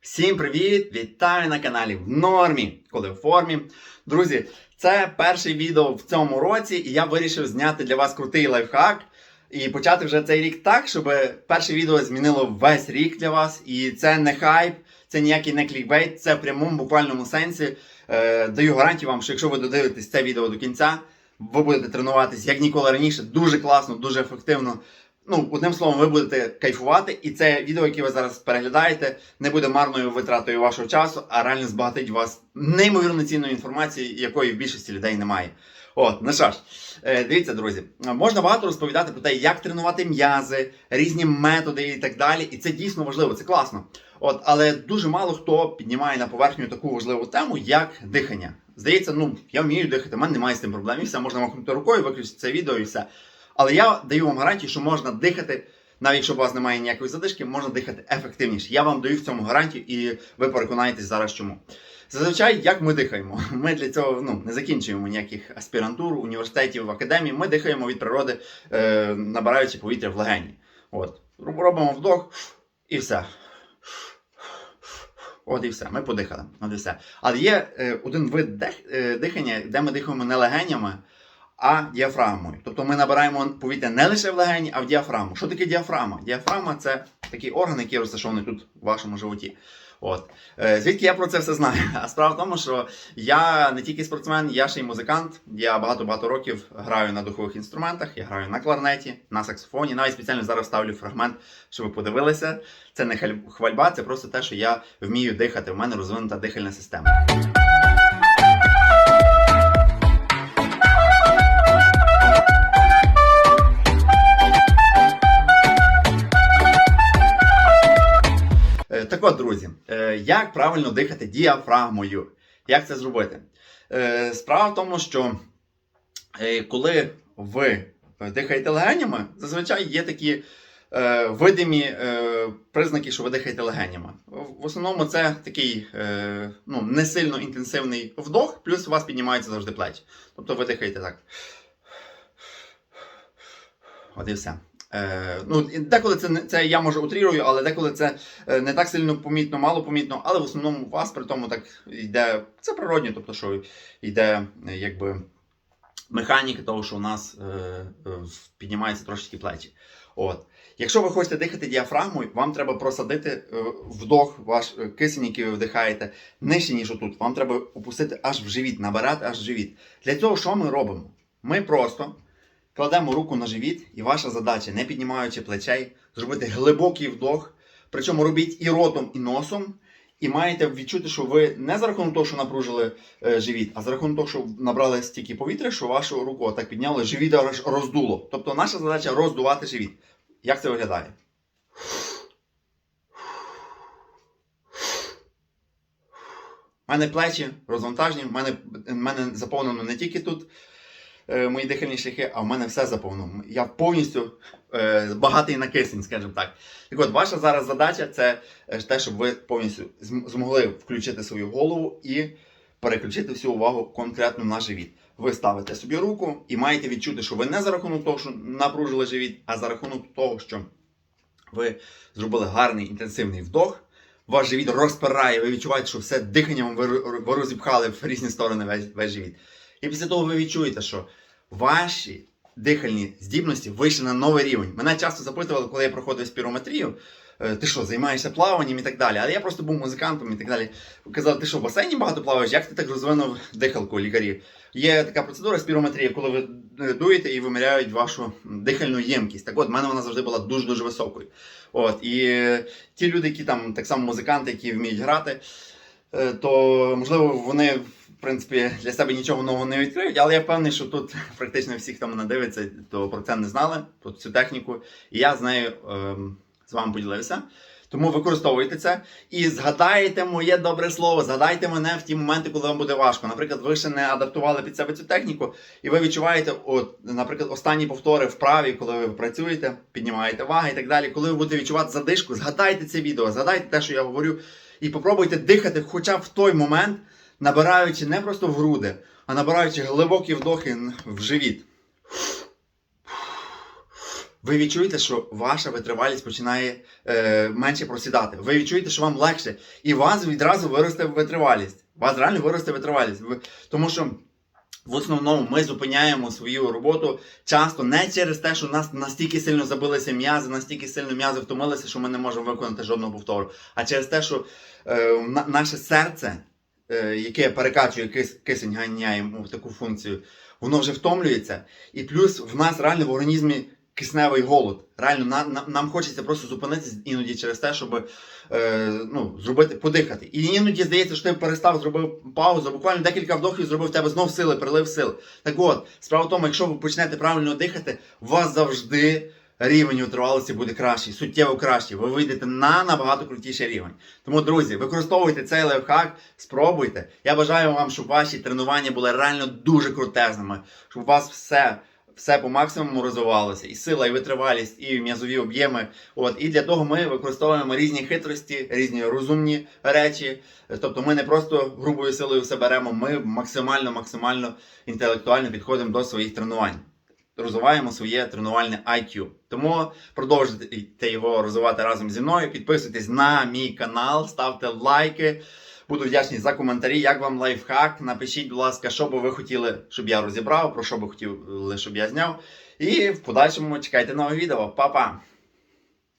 Всім привіт! Вітаю на каналі в нормі, коли в формі. Друзі, це перше відео в цьому році, і я вирішив зняти для вас крутий лайфхак і почати вже цей рік так, щоб перше відео змінило весь рік для вас. І це не хайп, це ніякий не клікбейт, це в прямому буквальному сенсі. Е, даю гарантію вам, що якщо ви додивитесь це відео до кінця, ви будете тренуватись як ніколи раніше, дуже класно, дуже ефективно. Ну, одним словом, ви будете кайфувати, і це відео, яке ви зараз переглядаєте, не буде марною витратою вашого часу, а реально збагатить вас неймовірно цінною інформацією, якої в більшості людей немає. От, ну що ж, е, дивіться, друзі, можна багато розповідати про те, як тренувати м'язи, різні методи і так далі. І це дійсно важливо, це класно. От, але дуже мало хто піднімає на поверхню таку важливу тему, як дихання. Здається, ну я вмію дихати, в мене немає з цим проблем. І все можна махнути рукою, виключити це відео і все. Але я даю вам гарантію, що можна дихати, навіть якщо у вас немає ніякої задишки, можна дихати ефективніше. Я вам даю в цьому гарантію, і ви переконаєтесь зараз чому. Зазвичай, як ми дихаємо? Ми для цього ну, не закінчуємо ніяких аспірантур, університетів, академій. Ми дихаємо від природи, е, набираючи повітря в легені. От. Робимо вдох і все. От і все, ми подихали. От і все. Але є е, один вид дих, е, дихання, де ми дихаємо не легенями, а діафрагмою. Тобто ми набираємо повітря не лише в легені, а в діафрагму. Що таке діафрагма? Діафрагма це такий орган, який розташований тут в вашому животі. От. Е, звідки я про це все знаю? А справа в тому, що я не тільки спортсмен, я ще й музикант. Я багато-багато років граю на духових інструментах, я граю на кларнеті, на саксофоні. Навіть спеціально зараз ставлю фрагмент, щоб ви подивилися. Це не хвальба, це просто те, що я вмію дихати. У мене розвинута дихальна система. Як правильно дихати діафрагмою? Як це зробити? Е, Справа в тому, що е, коли ви дихаєте легенями, зазвичай є такі е, видимі признаки, що ви дихаєте легенями. В основному це такий ну, не сильно інтенсивний вдох, плюс у вас піднімаються завжди плечі. Тобто ви дихаєте так. От і все. Е, ну, деколи це, це я може утрірую, але деколи це е, не так сильно помітно, мало помітно, але в основному у вас при тому так йде. Це природньо, тобто, що йде е, якби механіка того, що у нас е, е, піднімаються трошечки плечі. От. Якщо ви хочете дихати діафрагмою, вам треба просадити вдох, ваш кисень, який ви вдихаєте, нижче, ніж отут. Вам треба опустити аж в живіт, набирати аж в живіт. Для цього що ми робимо? Ми просто кладемо руку на живіт, і ваша задача, не піднімаючи плечей, зробити глибокий вдох. Причому робіть і ротом, і носом. І маєте відчути, що ви не за рахунок того, що напружили е, живіт, а за рахунок того, що набрали стільки повітря, що вашу руку отак підняли, живіт роздуло. Тобто наша задача роздувати живіт. Як це виглядає? У мене плечі розвантажені, в мене, мене заповнено не тільки тут мої дихальні шляхи, а в мене все заповнено. Я повністю е, багатий на кисень, скажімо так. Так от, ваша зараз задача це е, те, щоб ви повністю змогли включити свою голову і переключити всю увагу конкретно на живіт. Ви ставите собі руку і маєте відчути, що ви не за рахунок того, що напружили живіт, а за рахунок того, що ви зробили гарний інтенсивний вдох. Ваш живіт розпирає, ви відчуваєте, що все диханням ви розіпхали в різні сторони весь, весь живіт. І після того ви відчуєте, що ваші дихальні здібності вийшли на новий рівень. Мене часто запитували, коли я проходив спірометрію, е, ти що, займаєшся плаванням і так далі. Але я просто був музикантом і так далі. Казали, ти що, в басейні багато плаваєш? Як ти так розвинув дихалку лікарі? Є така процедура спірометрія, коли ви е, дуєте і виміряють вашу дихальну ємкість. Так от, в мене вона завжди була дуже-дуже високою. От, і ті люди, які там так само музиканти, які вміють грати, то можливо вони в принципі для себе нічого нового не відкриють, але я впевнений, що тут практично всі, хто мене дивиться, то про це не знали, про цю техніку. І я з нею ем, з вами поділився. Тому використовуйте це і згадайте моє добре слово, згадайте мене в ті моменти, коли вам буде важко. Наприклад, ви ще не адаптували під себе цю техніку, і ви відчуваєте, от, наприклад, останні повтори вправі, коли ви працюєте, піднімаєте ваги і так далі. Коли ви будете відчувати задишку, згадайте це відео, згадайте те, що я говорю, і попробуйте дихати хоча б в той момент, набираючи не просто в груди, а набираючи глибокі вдохи в живіт. ви відчуєте, що ваша витривалість починає е, менше просідати. Ви відчуєте, що вам легше, і у вас відразу виросте витривалість. У вас реально виросте витривалість. Ви- Тому що в основному ми зупиняємо свою роботу часто не через те, що нас настільки сильно забилися м'язи, настільки сильно м'язи втомилися, що ми не можемо виконати жодного повтору, а через те, що е, на- наше серце, е, яке перекачує кис, кисень, ганяє в таку функцію, воно вже втомлюється. І плюс в нас реально в організмі кисневий голод. Реально, на, на- нам хочеться просто зупинитися іноді через те, щоб е, ну, зробити, подихати. І іноді здається, що ти перестав, зробив паузу, буквально декілька вдохів зробив в тебе знов сили, прилив сил. Так от, справа в тому, якщо ви почнете правильно дихати, у вас завжди рівень витривалості буде кращий, суттєво кращий. Ви вийдете на набагато крутіший рівень. Тому, друзі, використовуйте цей лайфхак, спробуйте. Я бажаю вам, щоб ваші тренування були реально дуже крутезними, щоб у вас все. Все по максимуму розвивалося, і сила, і витривалість, і м'язові об'єми. От і для того ми використовуємо різні хитрості, різні розумні речі. Тобто, ми не просто грубою силою все беремо, ми максимально, максимально інтелектуально підходимо до своїх тренувань. Розвиваємо своє тренувальне IQ. Тому продовжуйте його розвивати разом зі мною. Підписуйтесь на мій канал, ставте лайки. Буду вдячний за коментарі. Як вам лайфхак? Напишіть, будь ласка, що би ви хотіли, щоб я розібрав, про що би хотіли, щоб я зняв. І в подальшому чекайте нове відео. Па-па!